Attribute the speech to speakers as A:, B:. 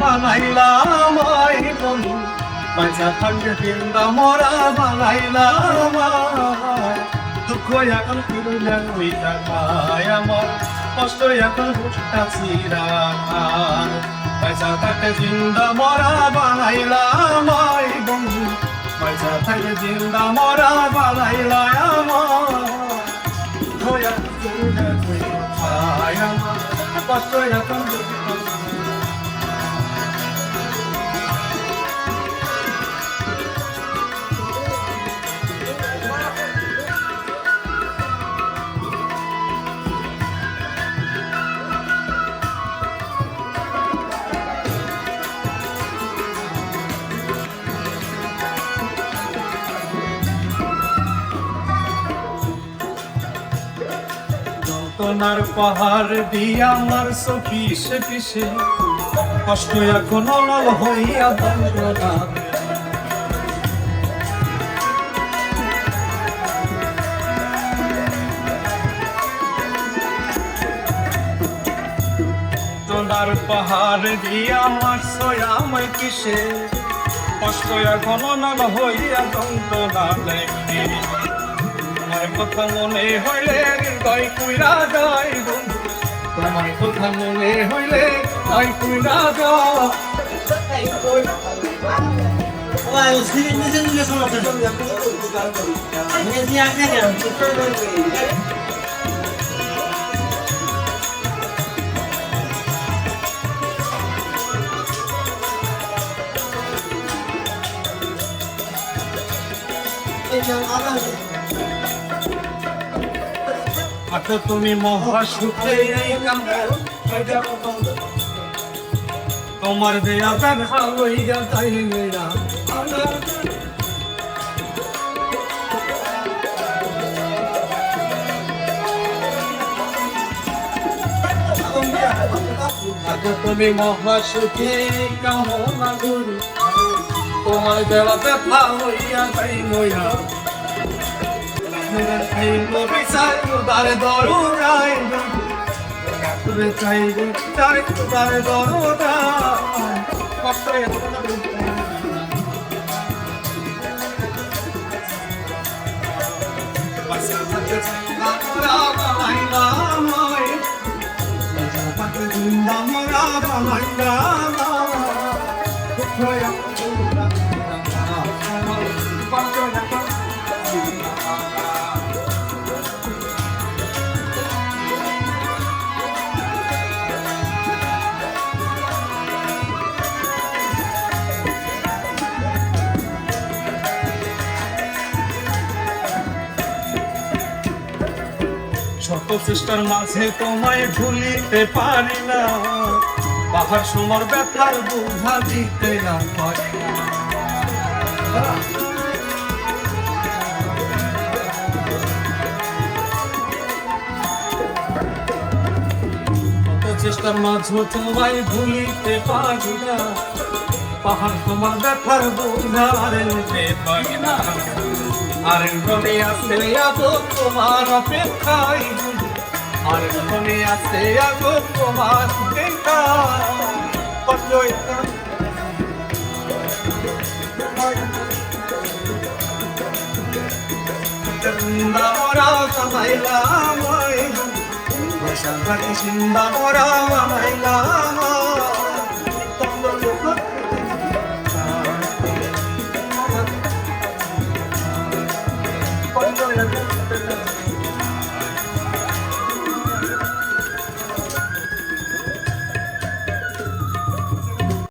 A: বানাইলাম আই বন্ধু পয়সা থাকবে চিন্তা মরা বানাইলাম। দুঃখ এখন ফিরলে ওই টাকায় আমার, কষ্ট এখন বুঝতাছি রাখার পয়সা থাকতে জিন্দা মরা বানাইলাম আই বন্ধু পয়সা থাকতে জিন্দা মরা বানাইলাম কষ্ট এখন যন্ত্রণার পাহাড় দিয়া আমার সখী সে পিসে। কষ্ট এখন অনল হইয়া যন্ত্রণা যন্ত্রণার পাহাড় দিয়া আমার কিসে। কষ্ট এখন অনল হইয়া লেগে তোমার কথা মনে হইলে হৃদয় কুইরা যায় বন্ধু। তোমার কথা মনে হইলে হৃদয় কুইরা যায়।
B: Olha, os
A: তুমি মহা সুখে তোমার দেয়া দেখা লইয়া তাই তুমি কামনা করি তোমার দেওয়া ব্যথা লইয়া তাই লইয়া সাই উদারে দরুরাই তুমি চাইবে তার তার দরুরাই কষ্ট শত চেষ্টার মাঝে তোমায় ভুলিতে পারি না পাহাড় সমর ব্যথার বোঝা দিতে পারি না। চেষ্টার মাঝে তোমায় ভুলিতে পারি না, পাহাড় তোমার ব্যথার বোঝা নিতে পারি না আর মনে আছে আগো তোমার অপেক্ষায়। আর মনে আছে আগো তোমার অপেক্ষায়। চিন্তা মরা ভাষা ঘাটি চিন্তা মরা কামাইলাম